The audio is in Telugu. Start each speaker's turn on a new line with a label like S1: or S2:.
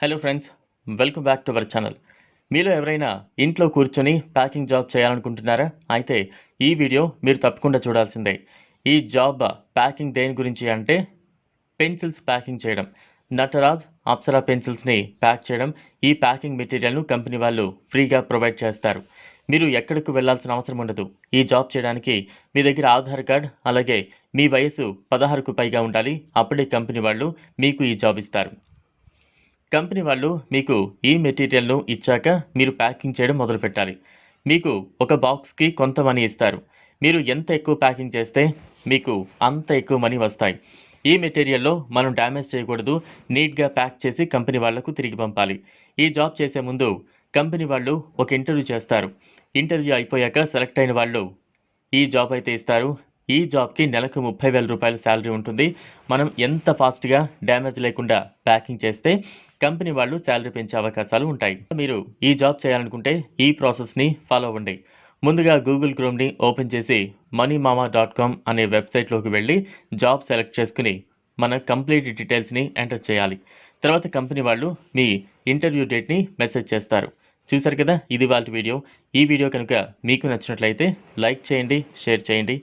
S1: Hello friends welcome back to our channel. మీలో ఎవరైనా ఇంట్లో కూర్చొని ప్యాకింగ్ జాబ్ చేయాలనుకుంటున్నారా? అయితే ఈ వీడియో మీరు తప్పకుండా చూడాల్సిందే. ఈ జాబ్ ప్యాకింగ్ దేని గురించి అంటే పెన్సిల్స్ ప్యాకింగ్ చేయడం. నటరాజ్ అప్సరా పెన్సిల్స్ని ప్యాక్ చేయడం ఈ ప్యాకింగ్ మెటీరియల్ను కంపెనీ వాళ్ళు ఫ్రీగా ప్రొవైడ్ చేస్తారు. మీరు ఎక్కడికి వెళ్ళాల్సిన అవసరం ఉండదు. ఈ జాబ్ చేయడానికి మీ దగ్గర ఆధార్ కార్డ్ అలాగే మీ వయసు పదహారుకు పైగా ఉండాలి. అప్పుడే కంపెనీ వాళ్ళు మీకు ఈ జాబ్ ఇస్తారు. కంపెనీ వాళ్ళు మీకు ఈ మెటీరియల్ను ఇచ్చాక మీరు ప్యాకింగ్ చేయడం మొదలు పెట్టాలి మీకు ఒక బాక్స్కి కొంత మనీ ఇస్తారు. మీరు ఎంత ఎక్కువ ప్యాకింగ్ చేస్తే మీకు అంత ఎక్కువ మనీ వస్తాయి. ఈ మెటీరియల్లో మనం డ్యామేజ్ చేయకూడదు. నీట్గా ప్యాక్ చేసి కంపెనీ వాళ్ళకు తిరిగి పంపాలి. ఈ జాబ్ చేసే ముందు కంపెనీ వాళ్ళు ఒక ఇంటర్వ్యూ చేస్తారు. ఇంటర్వ్యూ అయిపోయాక సెలెక్ట్ అయిన వాళ్ళు ఈ జాబ్ అయితే ఇస్తారు. ఈ జాబ్కి నెలకు ముప్పై వేల రూపాయల శాలరీ ఉంటుంది. మనం ఎంత ఫాస్ట్గా డ్యామేజ్ లేకుండా ప్యాకింగ్ చేస్తే కంపెనీ వాళ్ళు శాలరీ పెంచే అవకాశాలు ఉంటాయి. మీరు ఈ జాబ్ చేయాలనుకుంటే ఈ ప్రాసెస్ని ఫాలో అవ్వండి. ముందుగా గూగుల్ క్రోమ్ని ఓపెన్ చేసి మనీమామా డాట్ కామ్ అనే వెబ్సైట్లోకి వెళ్ళి జాబ్ సెలెక్ట్ చేసుకుని మన కంప్లీట్ డీటెయిల్స్ని ఎంటర్ చేయాలి. తర్వాత కంపెనీ వాళ్ళు మీ ఇంటర్వ్యూ డేట్ని మెసేజ్ చేస్తారు. చూసారు కదా? ఇది వాళ్ళ వీడియో. ఈ వీడియో కనుక మీకు నచ్చినట్లయితే లైక్ చేయండి షేర్ చేయండి.